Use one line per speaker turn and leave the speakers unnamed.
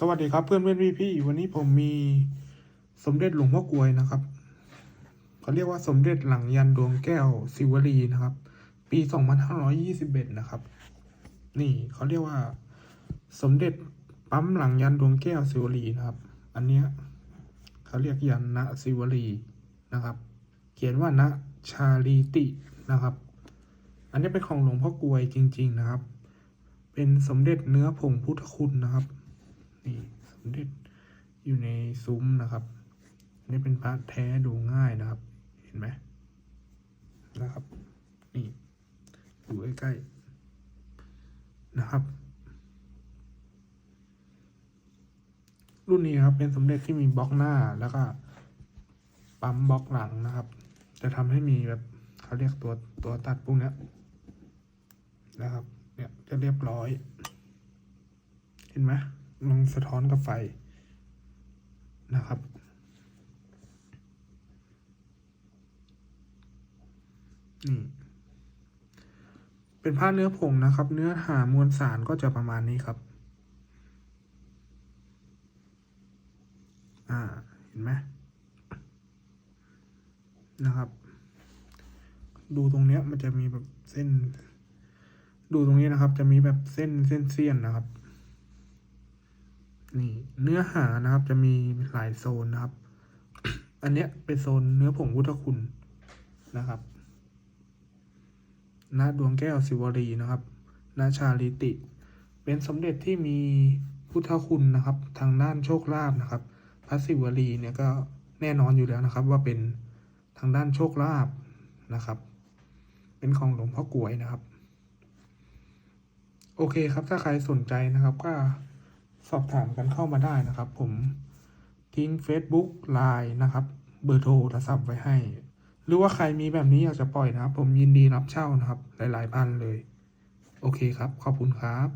สวัสดีครับเพื่อนเพื่อนพี่พี่วันนี้ผมมีสมเด็จหลวงพ่อกวยนะครับเขาเรียกว่าสมเด็จหลังยันดวงแก้วสิวลีนะครับ ปีสองพันห้าร้อยี่สิบเอ็ดนะครับ นี่เขาเรียกว่า สมเด็จปั๊มหลังยันดวงแก้วสิวลีนะครับ อันเนี้ยเขาเรียกยันณสิวลีนะครับ เขียนว่าณชาลีตินะครับ อันนี้เป็นของหลวงพ่อกวยจริง ๆนะครับ เป็นสมเด็จเนื้อผงพุทธคุณนะครับ นี่สมเด็จอยู่ในซุ้มนะครับนี่เป็นพระแท้ดูง่ายนะครับ เห็นไหมนะครับ นี่อยู่ใกล้ๆนะครับ รุ่นนี้ครับเป็นสมเด็จที่มีบล็อกหน้าแล้วก็ปั๊มบล็อกหลังนะครับ จะทำให้มีแบบเขาเรียกตัวตัวตัดพวกนี้นะครับ เนี่ยจะเรียบร้อย เห็นไหม มันสะท้อนกับไฟนะครับ นี่ เป็นผ้าเนื้อผงนะครับ เนื้อหามวลสารก็จะประมาณนี้ครับ อ่า เห็นไหมนะครับ ดูตรงเนี้ยมันจะมีแบบเส้น ดูตรงนี้นะครับ จะมีแบบเส้นเส้นเสี้ยนนะครับ นี่เนื้อหานะครับจะมีหลายโซนนะครับ อันเนี้ยเป็นโซนเนื้อผงพุทธคุณนะครับณดวงแก้วสิวลีนะครับณชาลิติ เป็นสมเด็จที่มีพุทธคุณนะครับ ทางด้านโชคลาภนะครับ พระศิวลีเนี่ยก็แน่นอนอยู่แล้วนะครับ ว่าเป็นทางด้านโชคลาภนะครับ เป็นของหลวงพ่อกลวยนะครับ โอเคครับถ้าใครสนใจนะครับก็ สอบถามกันเข้ามาได้นะครับ ผมทิ้ง Facebook ไลน์นะครับ เบอร์โทรโทรศัพท์ไว้ให้ หรือว่าใครมีแบบนี้อยากจะปล่อยนะครับ ผมยินดีรับเช่านะครับ หลาย ๆ พันเลย โอเคครับ ขอบคุณครับ